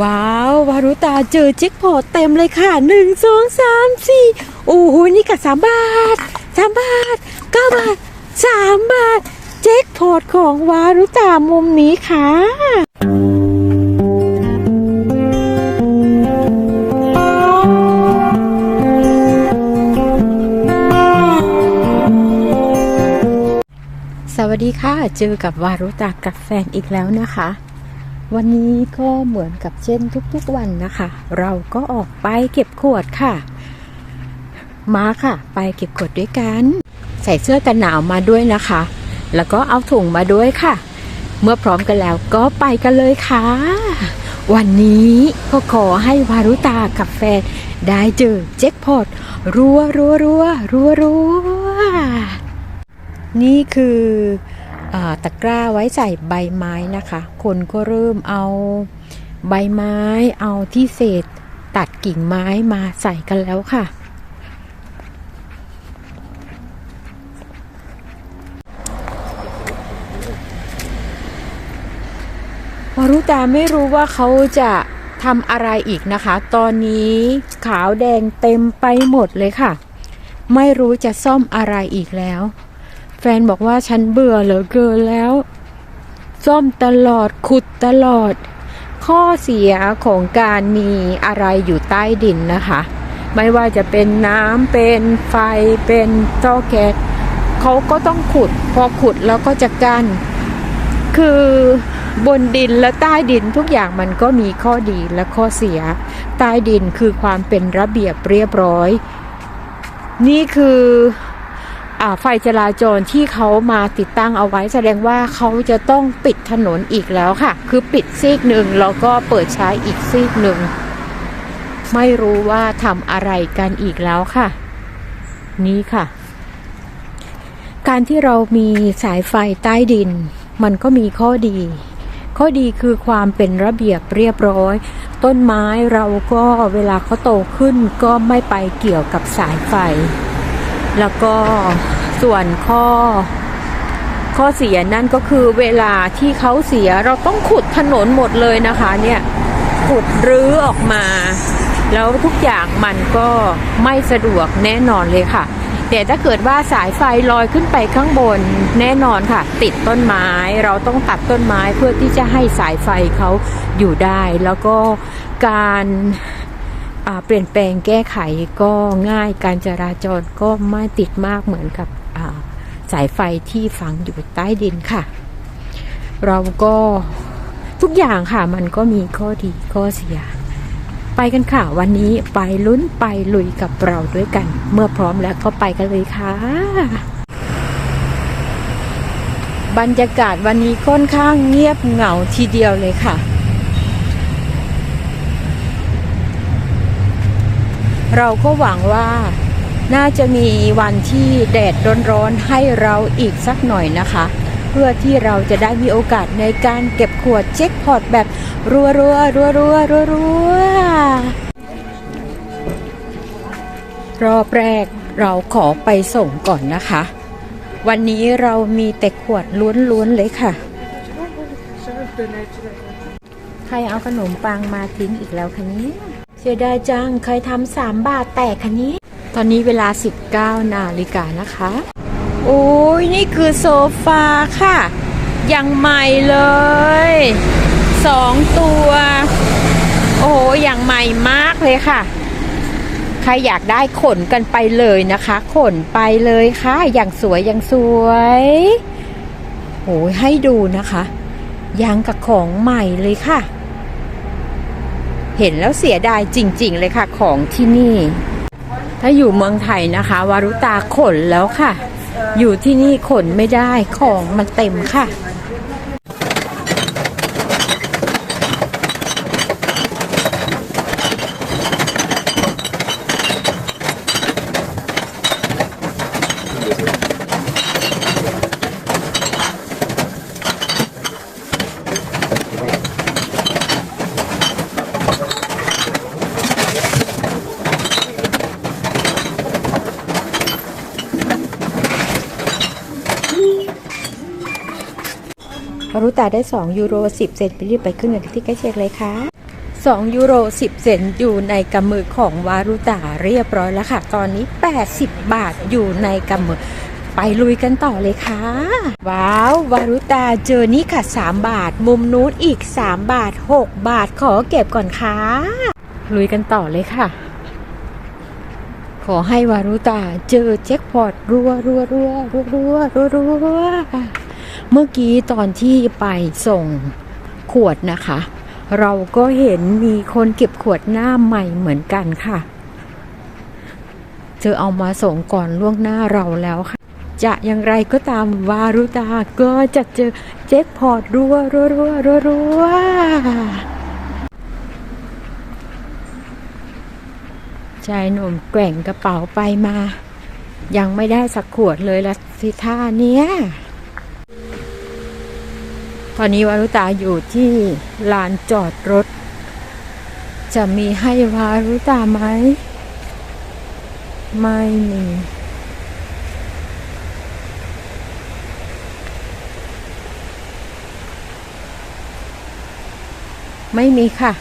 ว้าว วารุตาเจอแจ็คพอตเต็มเลยค่ะหนึ่งสองสามสี่โอ้โหนี่กับสามบาทสามบาทเก้าบาทสามบาทแจ็คพอตของวารุตามุมนี้ค่ะสวัสดีค่ะ เจอกับวารุตากับแฟนอีกแล้วนะคะ วันนี้ก็เหมือนกับเช่นทุกๆวันนะคะ เราก็ออกไปเก็บขวดค่ะ มาค่ะ ไปเก็บขวดด้วยกัน ใส่เสื้อกันหนาวมาด้วยนะคะ แล้วก็เอาถุงมาด้วยค่ะ เมื่อพร้อมกันแล้วก็ไปกันเลยค่ะ วันนี้ก็ขอให้วารุตากับแฟนได้เจอแจ็คพอตรัวรัวรัวรัวรัวนี่คือ ตะกร้าไว้ใส่ใบไม้นะคะ คนก็เริ่มเอาใบไม้เอาที่เศษตัดกิ่งไม้มาใส่กันแล้วค่ะวารุตาไม่รู้ว่าเขาจะทำอะไรอีกนะคะ ตอนนี้ขาวแดงเต็มไปหมดเลยค่ะ ไม่รู้จะซ่อมอะไรอีกแล้ว แฟนบอกว่าฉันเบื่อเหลือเกินแล้ว ซ่อมตลอดขุดตลอด ข้อเสียของการมีอะไรอยู่ใต้ดินนะคะ ไม่ว่าจะเป็นน้ำเป็นไฟเป็นท่อแก๊สเขาก็ต้องขุด พอขุดแล้วก็จะกั้นคือบนดินและใต้ดินทุกอย่างมันก็มีข้อดีและข้อเสีย ใต้ดินคือความเป็นระเบียบเรียบร้อย นี่คือ ไฟจราจรที่เขามาติดตั้งเอาไว้ แสดงว่าเขาจะต้องปิดถนนอีกแล้วค่ะ คือปิดซีกหนึ่งแล้วก็เปิดใช้อีกซีกหนึ่ง ไม่รู้ว่าทำอะไรกันอีกแล้วค่ะ นี่ค่ะ การที่เรามีสายไฟใต้ดิน มันก็มีข้อดี ข้อดีคือความเป็นระเบียบเรียบร้อย ต้นไม้เราก็เวลาเขาโตขึ้นก็ไม่ไปเกี่ยวกับสายไฟ แล้วก็ส่วนข้อ ข้อเสียนั่นก็คือเวลาที่เขาเสียเราต้องขุดถนนหมดเลยนะคะเนี่ยขุดรื้อออกมา แล้วทุกอย่างมันก็ไม่สะดวกแน่นอนเลยค่ะ แต่ถ้าเกิดว่าสายไฟลอยขึ้นไปข้างบนแน่นอนค่ะ ติดต้นไม้เราต้องตัดต้นไม้เพื่อที่จะให้สายไฟเขาอยู่ได้ แล้วก็การ เปลี่ยนแปลงแก้ไขก็ง่ายการจราจรก็ไม่ติดมากเหมือนกับสายไฟที่ฝังอยู่ใต้ดินค่ะ เราก็ทุกอย่างค่ะมันก็มีข้อดีข้อเสีย ไปกันค่ะ วันนี้ไปลุ้นไปลุยกับเราด้วยกัน เมื่อพร้อมแล้วก็ไปกันเลยค่ะ บรรยากาศวันนี้ค่อนข้างเงียบเหงาทีเดียวเลยค่ะ เราก็หวังว่าน่าจะมีวันที่แดดร้อนๆให้เราอีกสักหน่อยนะคะ เพื่อที่เราจะได้มีโอกาสในการเก็บขวดเช็คพอตแบบรัวๆรัวรัวรัวรัวรัวรอบแรกเราขอไปส่งก่อนนะคะ วันนี้เรามีแต่ขวดล้วนๆเลยค่ะ ใครเอาขนมปังมาทิ้งอีกแล้วคะเนี้ เสียดายจังเคยทำสามบาทแตกคะนี้ ตอนนี้เวลา 19นาฬิกานะคะ โอ้ยนี่คือโซฟาค่ะ ยังใหม่เลยสองตัว โอ้โหอย่างใหม่มากเลยค่ะ ใครอยากได้ขนกันไปเลยนะคะ ขนไปเลยค่ะ อย่างสวยอย่างสวยโอ้ยให้ดูนะคะยังกับของใหม่เลยค่ะ เห็นแล้วเสียดายจริง ๆ เลยค่ะของที่นี่ ถ้าอยู่เมืองไทยนะคะ วารุตาขนแล้วค่ะ อยู่ที่นี่ขนไม่ได้ของมันเต็มค่ะ วารุตาได้ 2 ยูโร 10 เซนต์ไปรีบไปขึ้นเงินที่ใกล้เคียงเลยค่ะ 2 ยูโร 10 เซนต์อยู่ในกำมือของวารุตาเรียบร้อยแล้วค่ะ ตอนนี้ 80 บาทอยู่ในกำมือไปลุยกันต่อเลยค่ะ ว้าว วารุตาเจอนี่ค่ะ 3 บาท มุมนู้นอีก 3 บาท 6 บาทขอเก็บก่อนค่ะ ลุยกันต่อเลยค่ะ ขอให้วารุตาเจอแจ็คพอตรัวรัวรัวรัวรัวรัวรัว เมื่อกี้ตอนที่ไปส่งขวดนะคะ เราก็เห็นมีคนเก็บขวดหน้าใหม่เหมือนกันค่ะ เธอเอามาส่งก่อนล่วงหน้าเราแล้วค่ะ จะอย่างไรก็ตามวารุตาก็จะเจอแจ็คพอตรัวรัวรัวรัวรัวชายหนุ่มแกว่งกระเป๋าไปมา ยังไม่ได้สักขวดเลยละสิท่าเนี้ย ตอนนี้วารุตาอยู่ที่ลานจอดรถ จะมีให้วารุตาไหม ไม่มีไม่มีค่ะ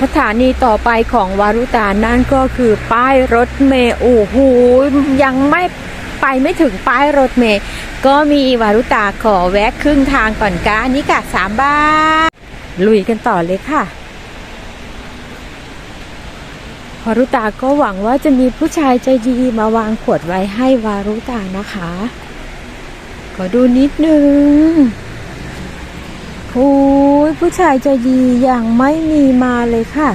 สถานีต่อไปของวารุตานั่นก็คือป้ายรถเมล์โอ้โหยังไม่ ไปไม่ถึงป้ายรถเมล์ก็มีวารุตาขอแวะครึ่งทางก่อนกานี่กะสามบาท ลุยกันต่อเลยค่ะวารุตาก็หวังว่าจะมีผู้ชายใจดีมาวางขวดไว้ให้วารุตานะคะ ขอดูนิดนึงโอ้ยผู้ชายใจดีอย่างไม่มีมาเลยค่ะ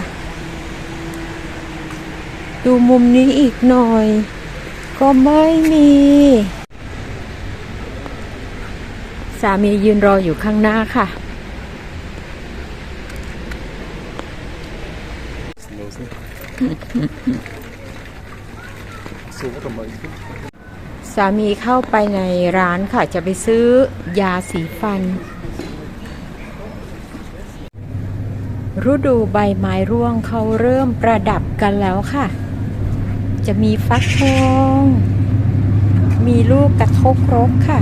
ดูมุมนี้อีกหน่อย ก็ไม่มี สามียืนรออยู่ข้างหน้าค่ะ สามีเข้าไปในร้านค่ะ จะไปซื้อยาสีฟัน ฤดูใบไม้ร่วงเขาเริ่มประดับกันแล้วค่ะ จะมีฟักทอง มีลูกกระทกรกค่ะ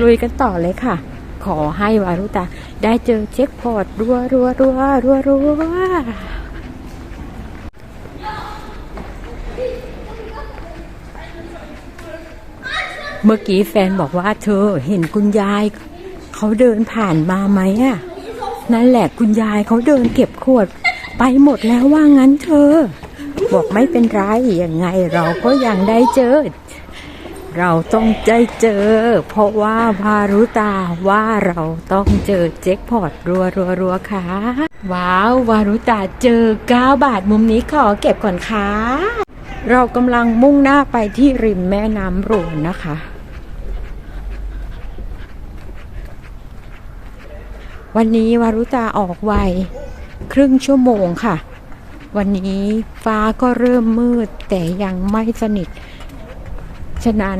ลุยกันต่อเลยค่ะ ขอให้วารุตาได้เจอเจ็คพอตรัวรัวรัวรัวรัวเมื่อกี้แฟนบอกว่าเธอเห็นคุณยายเขาเดินผ่านมาไหมอะนั่นแหละคุณยายเขาเดินเก็บขวด ไปหมดแล้วว่างั้นเธอ บอกไม่เป็นไรยังไงเราก็ยังได้เจอ เราต้องได้เจอ เพราะว่าวารุตาว่าเราต้องเจอเจ็คพอตรัวรัวรัวค่ะ ว้าววารุตาเจอ 9 บาทมุมนี้ขอเก็บก่อนค่ะ เรากำลังมุ่งหน้าไปที่ริมแม่น้ำรูนนะคะวันนี้วารุตาออกไวครึ่งชั่วโมงค่ะ วันนี้ฟ้าก็เริ่มมืดแต่ยังไม่สนิท ฉะนั้น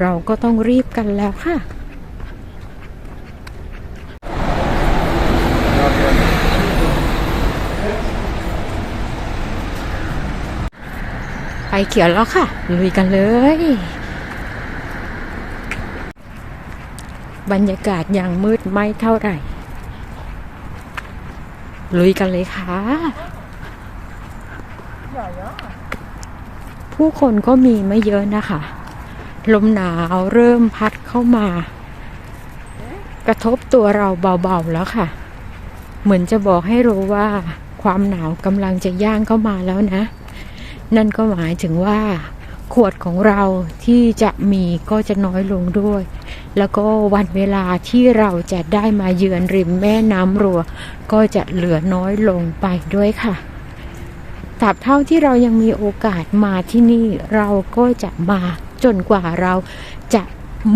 เราก็ต้องรีบกันแล้วค่ะไปเขียวแล้วค่ะ ลุยกันเลย บรรยากาศยังมืดไม่เท่าไหร่ ลุยกันเลยค่ะ ผู้คนก็มีไม่เยอะนะคะ ลมหนาวเริ่มพัดเข้ามา กระทบตัวเราเบาๆแล้วค่ะ เหมือนจะบอกให้รู้ว่า ความหนาวกำลังจะย่างเข้ามาแล้วนะ นั่นก็หมายถึงว่า ขวดของเราที่จะมีก็จะน้อยลงด้วย แล้วก็วันเวลาที่เราจะได้มาเยือนริมแม่น้ำรัว ก็จะเหลือน้อยลงไปด้วยค่ะ ตราบเท่าที่เรายังมีโอกาสมาที่นี่เราก็จะมาจนกว่าเราจะ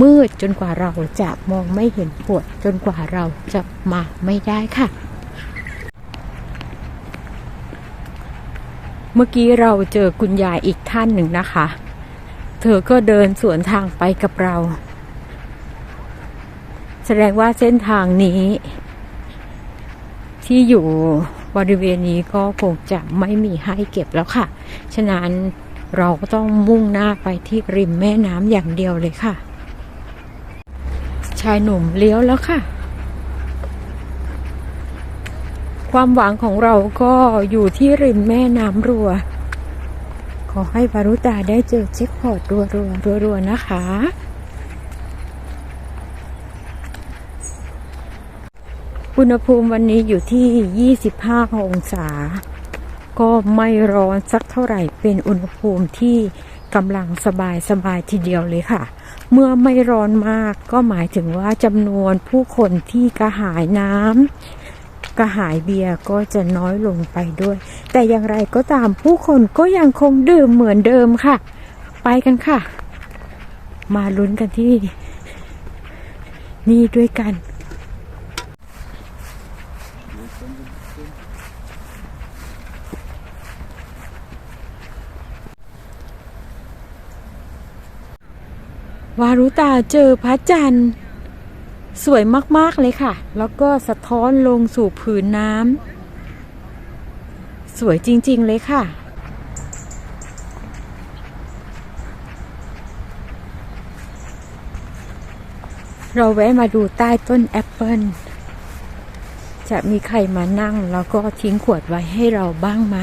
มืดจนกว่าเราจะมองไม่เห็นปวดจนกว่าเราจะมาไม่ได้ค่ะ เมื่อกี้เราเจอคุณยายอีกท่านหนึ่งนะคะ เธอก็เดินสวนทางไปกับเรา แสดงว่าเส้นทางนี้ ที่อยู่ บริเวณนี้ก็คงจะไม่มีให้เก็บแล้วค่ะ ฉะนั้นเราก็ต้องมุ่งหน้าไปที่ริมแม่น้ำอย่างเดียวเลยค่ะ ชายหนุ่มเลี้ยวแล้วค่ะ ความหวังของเราก็อยู่ที่ริมแม่น้ำรัว ขอให้วารุตาได้เจอเช็คพอร์ตรัวรัวรัวรัวๆนะคะ อุณหภูมิวันนี้อยู่ที่ 25 องศา ก็ไม่ร้อนสักเท่าไหร่ เป็นอุณหภูมิที่กำลังสบายสบายทีเดียวเลยค่ะ เมื่อไม่ร้อนมากก็หมายถึงว่าจำนวนผู้คนที่กระหายน้ำกระหายเบียร์ก็จะน้อยลงไปด้วย แต่อย่างไรก็ตามผู้คนก็ยังคงดื่มเหมือนเดิมค่ะ ไปกันค่ะ มาลุ้นกันที่ นี่ด้วยกัน วารุตาเจอพระจันทร์ สวยมากๆเลยค่ะ แล้วก็สะท้อนลงสู่ผืนน้ำสวยจริงๆเลยค่ะ เราแวะมาดูใต้ต้นแอปเปิลจะมีใครมานั่งแล้วก็ทิ้งขวดไว้ให้เราบ้างไหม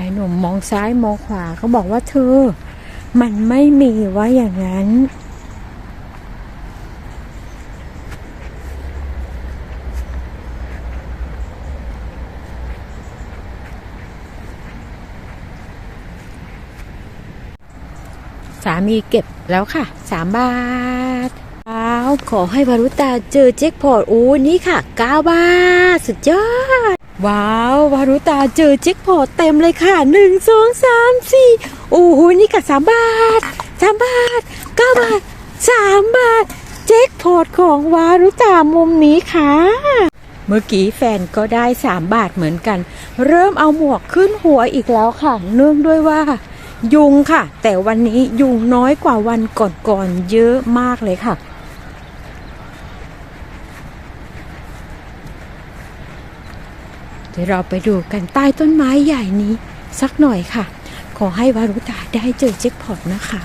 ายหนุ่มมองซ้ายมองขวาเขาบอกว่าเธอ มันไม่มีว่าอย่างนั้น สามีเก็บแล้วค่ะสามบาทว้าวขอให้วารุตาเจอเจ็คพอตโอ้นี่ค่ะเก้าบาท สุดยอด ว้าววารุตาเจอเจ็คพอตเต็มเลยค่ะหนึ่งสองสามสี่โอ้โหนี่ค่ะสามบาทสามบาทเก้าบาทสามบาทเจ็คพอตของวารุตามุมนี้ค่ะ เมื่อกี้แฟนก็ได้สามบาทเหมือนกัน เริ่มเอาหมวกขึ้นหัวอีกแล้วค่ะ เนื่องด้วยว่า ยุงค่ะ แต่วันนี้ยุงน้อยกว่าวันก่อนๆเยอะมากเลยค่ะ เดี๋ยวเราไปดูกันใต้ต้นไม้ใหญ่นี้ สักหน่อยค่ะ ขอให้วารุตาได้เจอเจ็คพอตนะคะ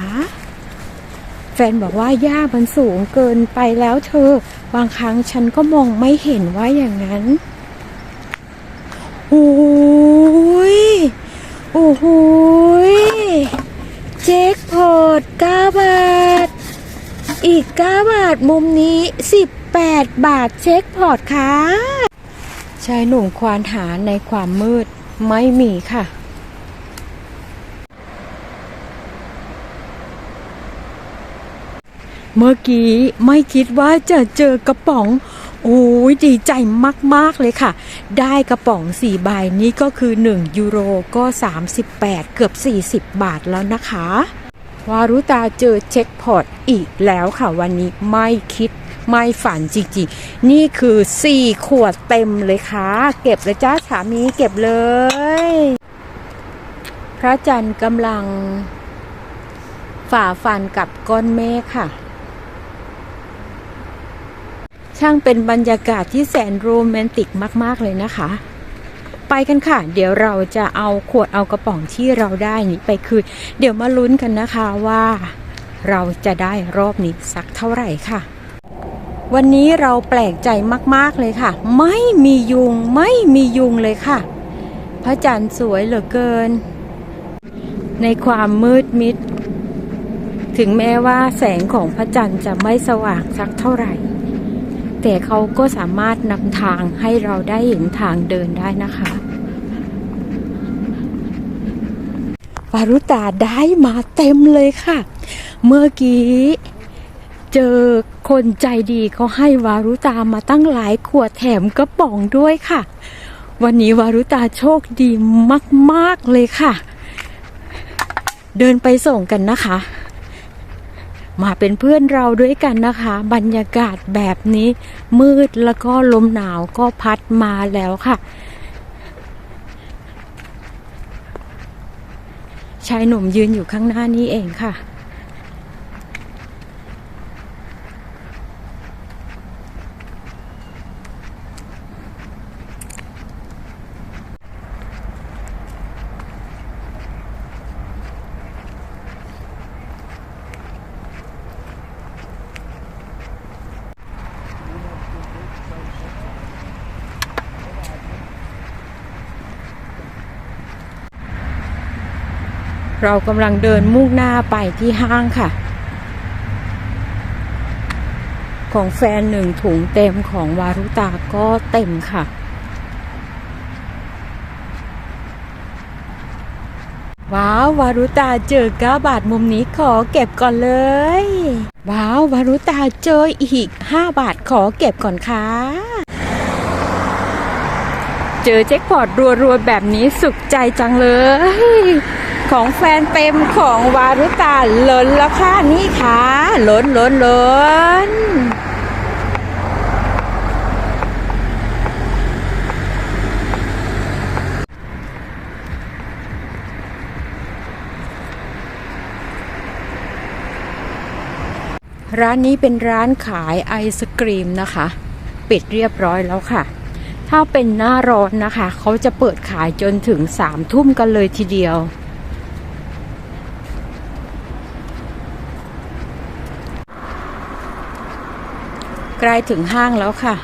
แฟนบอกว่าหญ้ามันสูงเกินไปแล้วเธอ บางครั้งฉันก็มองไม่เห็นว่าอย่างนั้นโอ้ยโอ้โหยเจ็คพอต9บาท อีก9บาทมุมนี้18บาทเช็คพอร์ตค่ะ ชายหนุ่มควานหาในความมืดไม่มีค่ะ เมื่อกี้ไม่คิดว่าจะเจอกระป๋อง โอ้ยดีใจมาก ๆ เลยค่ะ ได้กระป๋อง 4 ใบนี้ก็คือ 1 ยูโรก็ 38 เกือบ 40 บาทแล้วนะคะวารุตาเจอเช็คพอตอีกแล้วค่ะวันนี้ไม่คิด ไม่ฝันจริงๆ นี่คือ 4 ขวดเต็มเลยค่ะ เก็บเลยจ้าสามีเก็บเลย พระจันทร์กำลัง ฝ่าฟันกับก้อนเมฆค่ะ ช่างเป็นบรรยากาศที่แสนโรแมนติกมาก ๆ เลยนะคะ ไปกันค่ะ เดี๋ยวเราจะเอาขวดเอากระป๋องที่เราได้นี้ไปคืนเดี๋ยวมาลุ้นกันนะคะว่าเราจะได้รอบนี้สักเท่าไหร่ค่ะ วันนี้เราแปลกใจมากๆเลยค่ะ ไม่มียุงไม่มียุงเลยค่ะ พระจันทร์สวยเหลือเกิน ในความมืดมิด ถึงแม้ว่าแสงของพระจันทร์จะไม่สว่างสักเท่าไหร่ แต่เขาก็สามารถนำทางให้เราได้เห็นทางเดินได้นะคะวารุตาได้มาเต็มเลยค่ะ เมื่อกี้เจอ คนใจดีเขาให้วารุตามาตั้งหลายขวดแถมกระป๋องด้วยค่ะ วันนี้วารุตาโชคดีมาก ๆ เลยค่ะ เดินไปส่งกันนะคะ มาเป็นเพื่อนเราด้วยกันนะคะ บรรยากาศแบบนี้มืดแล้วก็ลมหนาวก็พัดมาแล้วค่ะชายหนุ่มยืนอยู่ข้างหน้านี้เองค่ะ เรากำลังเดินมุ่งหน้าไปที่ห้างค่ะ ของแฟนหนึ่งถุงเต็มของวารุตาก็เต็มค่ะ ว้าว วารุตาเจอก้าบาทมุมนี้ขอเก็บก่อนเลย ว้าว วารุตาเจออีก 5 บาทขอเก็บก่อนค่ะเจอแจ็คพอตรัวๆแบบนี้สุขใจจังเลย ของแฟนเต็มของวารุตาล้นแล้วค่ะนี่ค่ะล้นล้นล้นร้านนี้เป็นร้านขายไอศกรีมนะคะ ปิดเรียบร้อยแล้วค่ะ ถ้าเป็นหน้าร้อนนะคะ เขาจะเปิดขายจนถึงสามทุ่มกันเลยทีเดียว ใกล้ถึงห้างแล้วค่ะ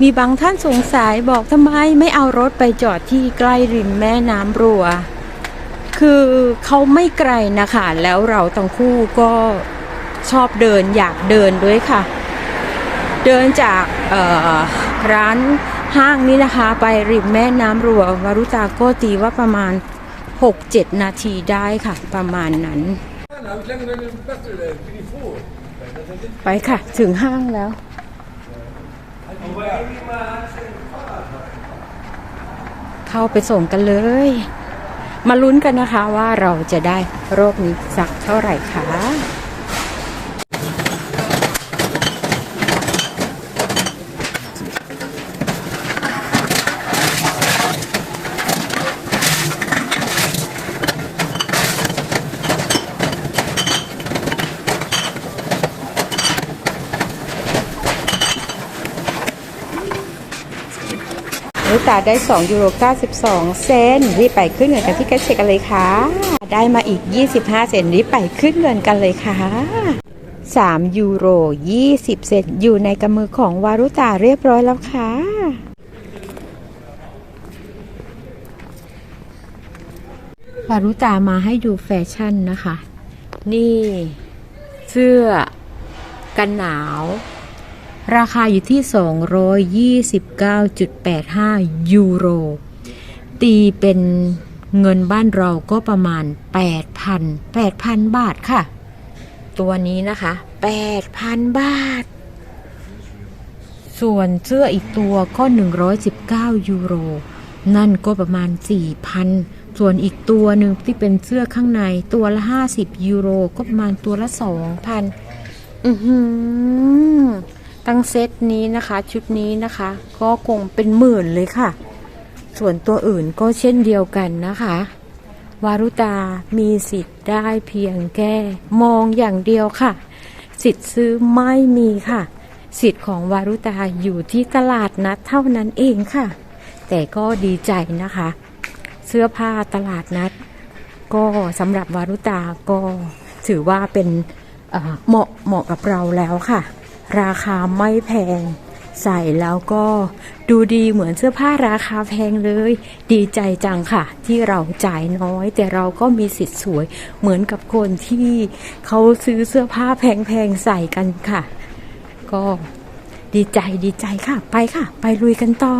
มีบางท่านสงสัยบอกทำไมไม่เอารถไปจอดที่ใกล้ริมแม่น้ำรัว คือเขาไม่ไกลนะคะ แล้วเราทั้งคู่ก็ชอบเดินอยากเดินด้วยค่ะ เดินจากร้านห้างนี้นะคะ ไปริมแม่น้ำรัววารุตาก็ตีว่าประมาณ 6-7 นาทีได้ค่ะ ประมาณนั้น ไปค่ะ ถึงห้างแล้ว เข้าไปส่งกันเลย มาลุ้นกันนะคะว่าเราจะได้โรคนี้สักเท่าไหร่คะ ตาได้2ยูโร92 เซนรีบไปขึ้นเงินกันที่แคชเช็คกันเลยค่ะ ได้มาอีก 25 เซนรีบไปขึ้นเงินกันเลยค่ะ 3 ยูโร 20 เซนอยู่ในกำมือของวารุตาเรียบร้อยแล้วค่ะวารุตามาให้ดูแฟชั่นนะคะ นี่เสื้อกันหนาว ราคาอยู่ที่ 229.85 ยูโร ตีเป็นเงินบ้านเราก็ประมาณ 8,000 8,000 บาทค่ะ ตัวนี้นะคะ 8,000 บาท ส่วนเสื้ออีกตัวก็ 119 ยูโร นั่นก็ประมาณ 4,000 ส่วนอีกตัวหนึ่งที่เป็นเสื้อข้างในตัวละ 50 ยูโร ก็ประมาณตัวละ 2,000 อือหือ ตั้งเซตนี้นะคะ ชุดนี้นะคะ ก็คงเป็นหมื่นเลยค่ะ ส่วนตัวอื่นก็เช่นเดียวกันนะคะ วารุตามีสิทธิ์ได้เพียงแค่มองอย่างเดียวค่ะ สิทธิ์ซื้อไม่มีค่ะ สิทธิ์ของวารุตาอยู่ที่ตลาดนัดเท่านั้นเองค่ะ แต่ก็ดีใจนะคะ เสื้อผ้าตลาดนัด ก็สำหรับวารุตาก็ถือว่าเป็นเอ่อเหมาะเหมาะกับเราแล้วค่ะ ราคาไม่แพง ใส่แล้วก็ดูดีเหมือนเสื้อผ้าราคาแพงเลย ดีใจจังค่ะ ที่เราจ่ายน้อย แต่เราก็มีสิทธิ์สวยเหมือนกับคนที่เขาซื้อเสื้อผ้าแพงๆใส่กันค่ะ ก็ดีใจดีใจค่ะ ไปค่ะ ไปลุยกันต่อ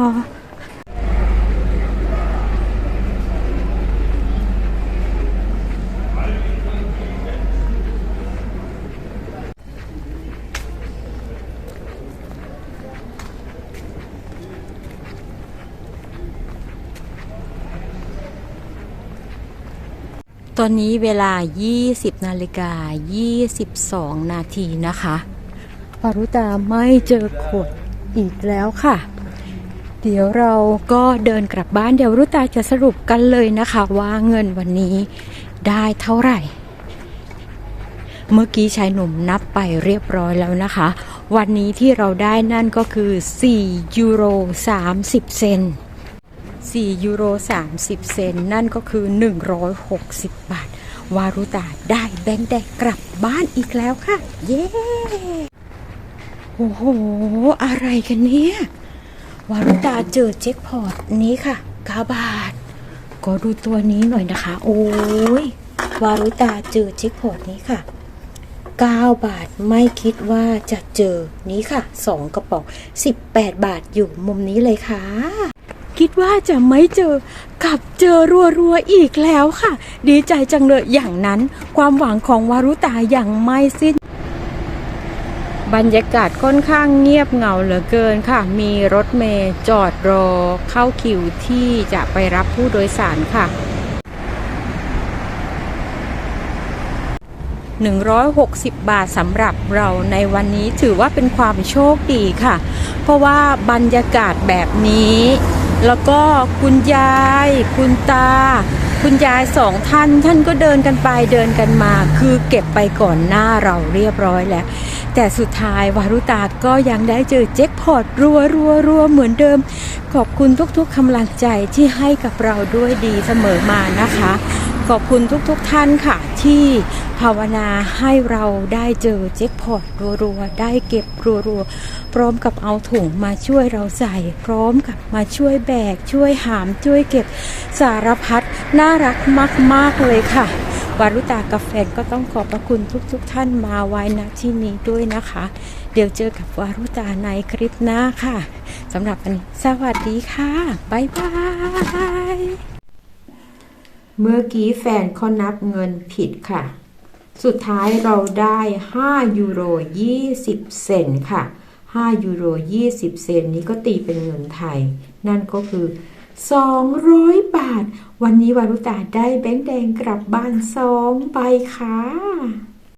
อนนี้เวลา 20 นาฬิกา 22 นาทีนะคะปารุตาไม่เจอขวดอีกแล้วค่ะ เดี๋ยวเราก็เดินกลับบ้านเดี๋ยวรุตาจะสรุปกันเลยนะคะ ว่าเงินวันนี้ได้เท่าไหร่ เมื่อกี้ชายหนุ่มนับไปเรียบร้อยแล้วนะคะ วันนี้ที่เราได้นั่นก็คือ 4 ยูโร 30 เซนต์ 4 ยูโร 30 เซน นั่นก็คือ 160 บาท วารุตาได้แบงค์แดงกลับบ้านอีกแล้วค่ะ เย้ โอ้โห อะไรกันเนี่ย วารุตาเจอแจ็คพอตนี้ค่ะ9บาท ก็ดูตัวนี้หน่อยนะคะ โอ้ยวารุตาเจอแจ็คพอตนี้ค่ะ9 บาทไม่คิดว่าจะเจอนี้ค่ะ 2 กระป๋อง 18 บาทอยู่มุมนี้เลยค่ะ คิดว่าจะไม่เจอกับเจอรัวๆอีกแล้วค่ะ ดีใจจังเลยอย่างนั้น ความหวังของวารุตาอย่างไม่สิ้น บรรยากาศค่อนข้างเงียบเหงาเหลือเกินค่ะ มีรถเมย์จอดรอ เข้าคิวที่จะไปรับผู้โดยสารค่ะ160 บาทสำหรับเราในวันนี้ถือว่าเป็นความโชคดีค่ะ เพราะว่าบรรยากาศแบบนี้ แล้วก็คุณยาย คุณตา คุณยายสองท่าน ท่านก็เดินกันไปเดินกันมา คือเก็บไปก่อนหน้าเราเรียบร้อยแล้ว แต่สุดท้ายวารุตาก็ยังได้เจอเจ็คพอตรัวรัวรัวเหมือนเดิม ขอบคุณทุกๆกำลังใจที่ให้กับเราด้วยดีเสมอมานะคะ ขอบคุณทุกๆท่านค่ะ ที่ภาวนาให้เราได้เจอแจ็คพอตรัวๆ ได้เก็บรัวๆ พร้อมกับเอาถุงมาช่วยเราใส่ พร้อมกับมาช่วยแบก ช่วยหาม ช่วยเก็บสารพัดน่ารักมาก ๆ เลยค่ะวารุตากับแฟก็ต้องขอบพระคุณทุกๆทท่านมาไว้ณที่นี้ด้วยนะคะ เดี๋ยวเจอกับวารุตาในคลิปหน้าค่ะสำหรับวันนี้สวัสดีค่ะ บ๊ายบาย เมื่อกี้แฟนเขานับเงินผิดค่ะ สุดท้ายเราได้ 5 ยูโร 20 เซนค่ะ 5 ยูโร 20 เซนนี้ก็ตีเป็นเงินไทย นั่นก็คือ 200 บาทวันนี้วารุตาได้แบงค์แดงกลับบ้าน2ใบค่ะ